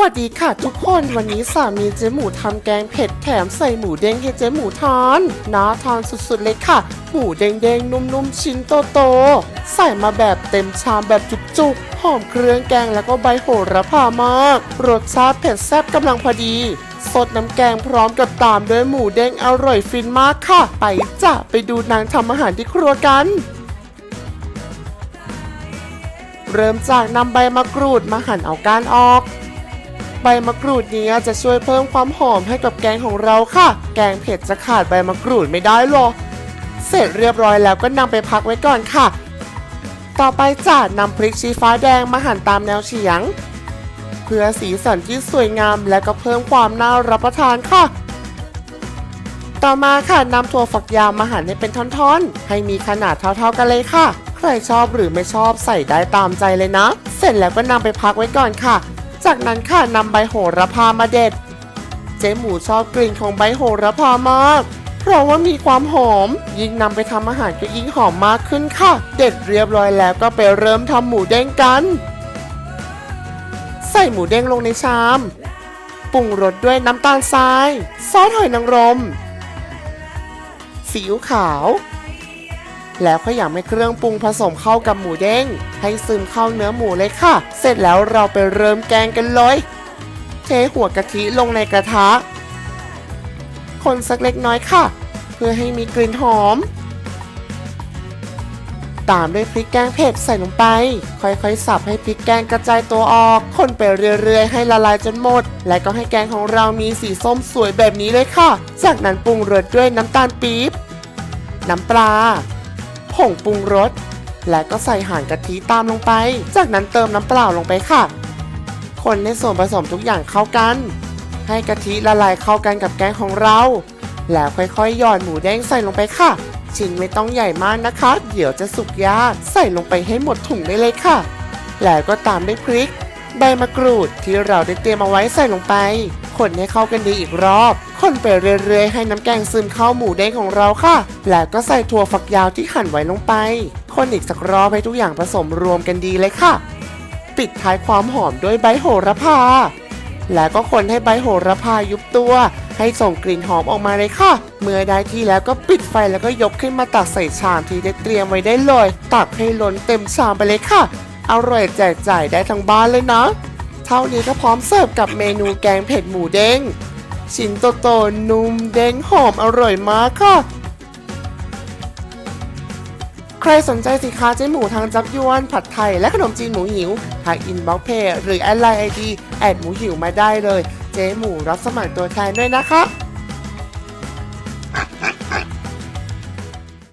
วัสดีค่ะทุกคนวันนี้สามีเจ๊หมูทำแกงเผ็ดแถมใส่หมูเด้งให้เจ๊หมูทานน่าทานสุดๆเลยค่ะ หมูเด้งๆนุ่มๆชิ้นโตๆใส่มาแบบเต็มชามแบบจุกๆหอมเครื่องแกงแล้วก็ใบโหระพามากรสชาติเผ็ดแซ่บกำลังพอดีสดน้ำแกงพร้อมกับตามด้วยหมูเด้งอร่อยฟินมากค่ะ ไปจ้ะไปดูนางทำอาหารที่ครัวกันเริ่มจากนำใบมะกรูดมาหั่นเอาก้านออก ใบมะกรูดนี้จะช่วยเพิ่มความหอมให้กับแกงของเราค่ะ แกงเผ็ดจะขาดใบมะกรูดไม่ได้หรอกเสร็จเรียบร้อยแล้วก็นำไปพักไว้ก่อนค่ะ ต่อไปจะนำพริกชี้ฟ้าแดงมาหั่นตามแนวเฉียง เพื่อสีสันที่สวยงามและก็เพิ่มความน่ารับประทานค่ะ ต่อมาค่ะนำถั่วฝักยาวมาหั่นให้เป็นท่อนๆ ให้มีขนาดเท่าๆกันเลยค่ะ ใครชอบหรือไม่ชอบใส่ได้ตามใจเลยนะ เสร็จแล้วก็นำไปพักไว้ก่อนค่ะ จากนั้นค่ะนำใบโหระพามาเด็ด เจ๊หมูชอบกลิ่นของใบโหระพามาก เพราะว่ามีความหอม ยิ่งนำไปทำอาหารก็ยิ่งหอมมากขึ้นค่ะ เด็ดเรียบร้อยแล้วก็ไปเริ่มทำหมูเด้งกัน ใส่หมูเด้งลงในชาม ปรุงรสด้วยน้ำตาลทราย ซอสหอยนางรมซีอิ๊วขาว แล้วขยำให้เครื่องปรุงผสมเข้ากับหมูเด้ง ให้ซึมเข้าเนื้อหมูเลยค่ะ เสร็จแล้วเราไปเริ่มแกงกันเลย เทหัวกะทิลงในกระทะ คนสักเล็กน้อยค่ะ เพื่อให้มีกลิ่นหอม ตามด้วยพริกแกงเผ็ดใส่ลงไป ค่อยๆสับให้พริกแกงกระจายตัวออก คนไปเรื่อยๆ ให้ละลายจนหมด และก็ให้แกงของเรามีสีส้มสวยแบบนี้เลยค่ะ จากนั้นปรุงรสด้วยน้ำตาลปี๊บ น้ำปลา งปรุงรส และก็ใส่ห่างกะทิตามลงไป จากนั้นเติมน้ำเปล่าลงไปค่ะ คนในส่วนผสมทุกอย่างเข้ากัน ให้กะทิละลายเข้ากันกับแกงของเรา แล้วค่อยๆหย่อนหมูแดงใส่ลงไปค่ะ ชิ้นไม่ต้องใหญ่มากนะคะ เดี๋ยวจะสุกยาก ใส่ลงไปให้หมดถุงได้เลยค่ะ แล้วก็ตามด้วยพริก ใบมะกรูดที่เราได้เตรียมเอาไว้ใส่ลงไป คนให้เข้ากันดีอีกรอบ คนไปเรื่อยๆ ให้น้ำแกงซึมเข้าหมูแดงของเราค่ะ แล้วก็ใส่ถั่วฝักยาวที่หั่นไว้ลงไป คนอีกสักรอบให้ทุกอย่างผสมรวมกันดีเลยค่ะ ปิดท้ายความหอมด้วยใบโหระพา แล้วก็คนให้ใบโหระพายุบตัว ให้ส่งกลิ่นหอมออกมาเลยค่ะ เมื่อได้ที่แล้วก็ปิดไฟแล้วก็ยกขึ้นมาตักใส่ชามที่ได้เตรียมไว้ได้เลย ตักให้ล้นเต็มชามไปเลยค่ะ อร่อยแจกจ่ายได้ทั้งบ้านเลยนะ เท่านี้ก็พร้อมเสิร์ฟกับเมนูแกงเผ็ดหมูเด้งชิ้นโตๆนุ่มเด้งหอมอร่อยมากค่ะ ใครสนใจสินค้าเจ๊หมูทางจับยวนผัดไทยและขนมจีนหมูหิวทางอินบ็อกเพจหรือแอดไลน์ไอดีแอดหมูหิวมาได้เลย เจ๊หมูรับสมัครตัวแทนด้วยนะคะ